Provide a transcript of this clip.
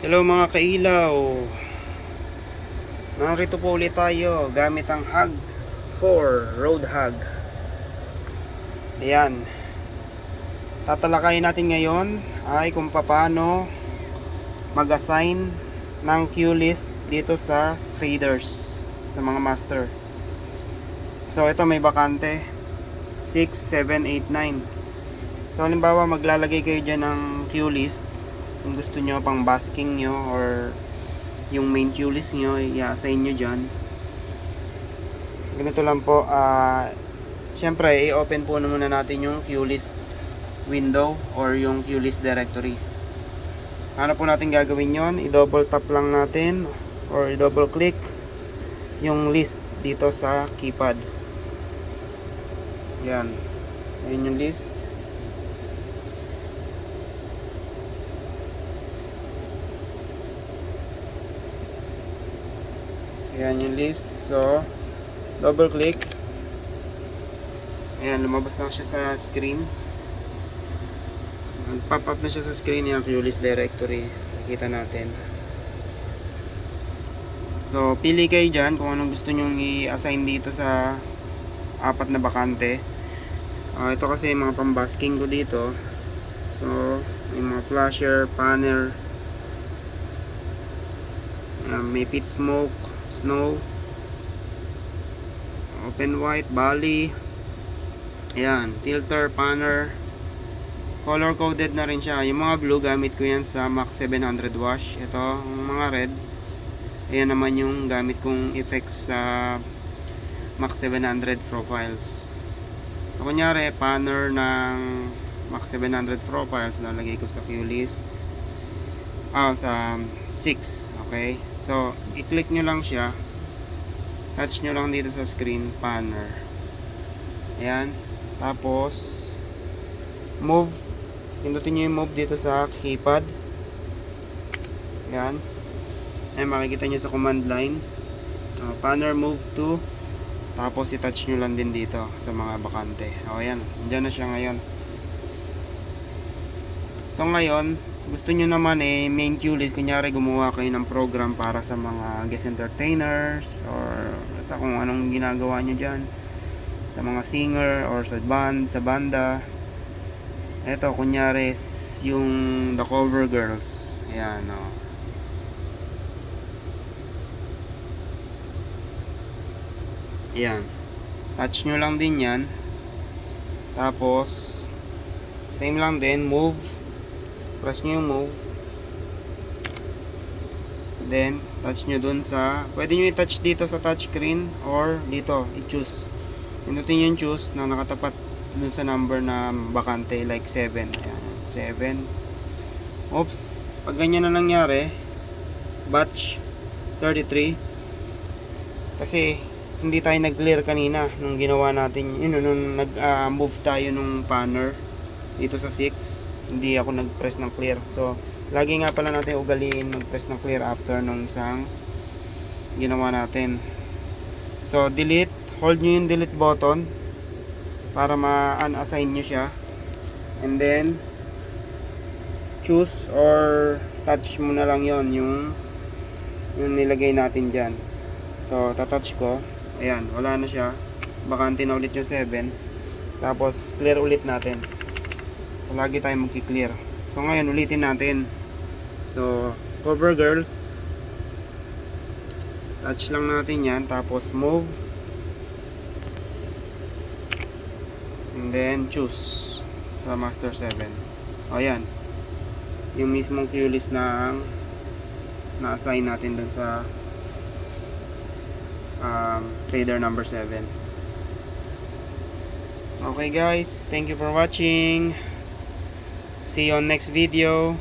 Hello mga kailaw. Narito po ulit tayo gamit ang HUG 4 Road HUG Ayan. Tatalakayin natin ngayon ay kung paano mag-assign ng queue list dito sa faders sa mga master. So ito may bakante. 6, 7, 8, 9 So halimbawa maglalagay kayo dyan ng queue list kung gusto nyo pang basking nyo or yung main list nyo i-assign nyo dyan. Ganito lang po ah syempre i-open po na muna natin yung queue list window or yung queue list directory. Ano po natin gagawin yon i-double tap lang natin or i-double click yung list dito sa keypad. Yan. Ayun yung list Ayan yung list. So, double click. Ayan, lumabas na siya sa screen. Nag-pop up na siya sa screen yung queue directory. Nakita natin. So, pili kayo dyan kung anong gusto nyong i-assign dito sa apat na bakante. Ah, ito kasi mga pambasking ko dito. So, may mga flasher, panel, ah, may pit smoke, snow open white bali. Ayan tilter panner. Color coded na rin siya. Yung mga blue gamit ko yan sa Max 700 wash. Ito yung mga reds. Ayan naman yung gamit kong effects sa Max 700 profiles. So kunyari panner ng Max 700 profiles nalagay ko sa queue list. Ah sa 6 okay? So i-click nyo lang siya. Touch nyo lang dito sa screen panner ayan. Tapos move. Pindutin nyo yung move dito sa keypad. Ayan. Ayan makikita nyo sa command line. Uh, panner move to. Tapos i-touch nyo lang din dito sa mga bakante. O ayan. Dyan na siya ngayon. So ngayon gusto nyo naman eh main queue list. Kunyari gumawa kayo ng program para sa mga guest entertainers or basta kung anong ginagawa nyo dyan. Sa mga singer or sa band sa banda. Eto kunyari yung the cover girls. Ayan o ayan. Touch nyo lang din yan. Tapos same lang din. Move press nyo yung move. Then touch nyo dun sa pwede nyo i-touch dito sa touchscreen or dito i-choose. Pindutin yung choose na nakatapat dun sa number na bakante like 7 ayan 7 oops pag ganyan na nangyari batch 33 kasi hindi tayo nag-clear kanina nung ginawa natin yun nung nag-move tayo nung panner dito sa 6 hindi ako nag-press ng clear. So lagi nga pala natin ugaliin mag-press ng clear after nung isang ginawa natin. So delete. Hold nyo yung delete button para ma-unassign nyo siya. And then choose or touch mo na lang yon yung yung nilagay natin dyan. So tatouch ko. Ayan wala na siya. Bakante na ulit yung 7 tapos clear ulit natin So, lagi tayo magki-clear. So, ngayon, ulitin natin. So, cover girls. Touch lang natin yan. Tapos, move. And then, choose. Sa master 7. O, yan. Yung mismong queue list na ang na-assign natin dun sa um, fader number 7. Okay guys, thank you for watching. See you on next video.